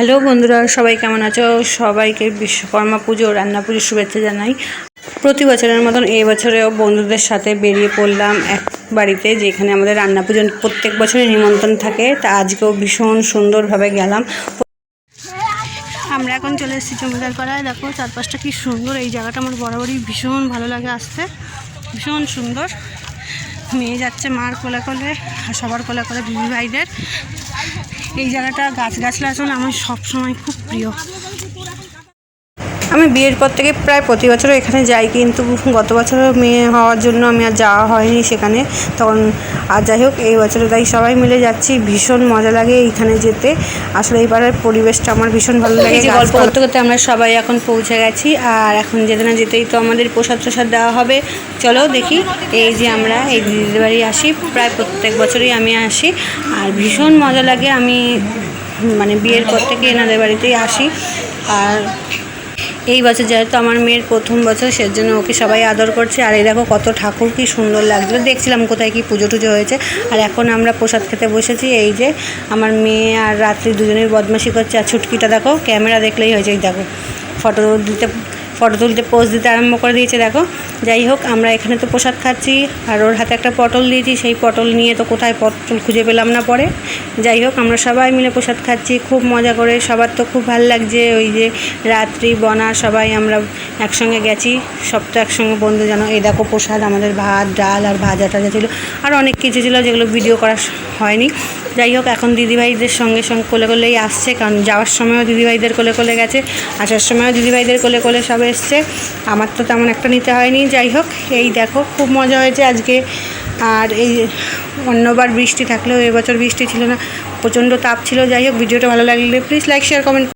Hello বন্ধুরা, সবাই কেমন আছো? সবাইকে বিশ্বকর্মা পুজো রান্না পুজোর শুভেচ্ছা জানাই। প্রতি বছরের মতন এই বছরেও বন্ধুদের সাথে বেরিয়ে পড়লাম এক বাড়িতে, যেখানে আমাদের রান্না পুজো প্রত্যেক বছরই নিমন্ত্রণ থাকে। তা আজকেও ভীষণ সুন্দরভাবে গেলাম। আমরা এখন চলে এসেছি জমিদার পাড়ায়। দেখো, চারপাশটা কি সুন্দর। এই জায়গাটা আমার বরাবরই ভীষণ ভালো লাগে আসতে। ভীষণ সুন্দর। মেয়ে যাচ্ছে মার কোলে কোলে, আর সবার কোলে কোলে দিদি ভাইদের। এই জায়গাটা গাছ গাছলা আসলে আমার সবসময় খুব প্রিয়। আমি বিয়ের পর থেকে প্রায় প্রতি বছরও এখানে যাই কিন্তু গত বছরও মেয়ে হওয়ার জন্য আমি আর যাওয়া হয়নি সেখানে। তখন আর যাই হোক এই বছরে তাই সবাই মিলে যাচ্ছি ভীষণ মজা লাগে এইখানে যেতে। আসলে এই পাড়ার পরিবেশটা আমার ভীষণ ভালো লাগে গল্প করতে করতে আমরা সবাই এখন পৌঁছে গেছি আর এখন যেতে না যেতেই তো আমাদের প্রসাদ প্রসাদ দেওয়া হবে। চলো দেখি এই যে আমরা এই দিদিদের বাড়ি আসি প্রায় প্রত্যেক বছরই আমি আসি আর ভীষণ মজা লাগে আমি মানে বিয়ের পর থেকে এনাদের বাড়িতেই আসি। আর এই বছর যেহেতু আমার মেয়ের প্রথম বছর, সেজন্য ওকে সবাই আদর করছে। আর এই দেখো কত ঠাকুর, কি সুন্দর লাগছিল। দেখছিলাম কোথায় কি পুজো টুজো হয়েছে। আর এখন আমরা প্রসাদ খেতে বসেছি। এই যে আমার মেয়ে আর রাত্রি দুজনেই বদমাশি করছে। আর ছুটকিটা দেখো, ক্যামেরা দেখলেই হয়েছে এই দেখো ফটো দিতে ফটো তুলতে পোজ দিতে আরম্ভ করে দিয়েছে, দেখো। যাই হোক, আমরা এখানে তো প্রসাদ খাচ্ছি, আর ওর হাতে একটা পটল দিয়েছি, সেই পটল নিয়ে তো কোথায় পটল খুঁজে পেলাম না পরে। যাই হোক, আমরা সবাই মিলে প্রসাদ খাচ্ছি, খুব মজা করে, সবার তো খুব ভালো লাগছে, ওই যে রাত্রি, বনা, সবাই আমরা একসঙ্গে গেছি, সব তো একসঙ্গে বন্ধু জানো, এই দেখো প্রসাদ, আমাদের ভাত, ডাল আর ভাজা টাজা ছিল, আর অনেক কিছু ছিল যেগুলো ভিডিও করা হয়নি। যাই হোক, এখন দিদিভাইদের সঙ্গে সঙ্গে কোলে কোলেই আসছে, কারণ যাওয়ার সময়ও দিদিভাইদের কোলে কোলে গেছে, আসার সময়ও দিদিভাইদের কোলে কোলে সব এসছে। আমার তো তেমন একটা নিতে হয়নি, যাই হোক, এই দেখো, খুব মজা হয়েছে আজকে। আর এই অন্যবার বৃষ্টি থাকলেও এবছর বৃষ্টি ছিল না, প্রচণ্ড তাপ ছিল, যাই হোক, ভিডিওটা ভালো লাগলে প্লিজ লাইক শেয়ার কমেন্ট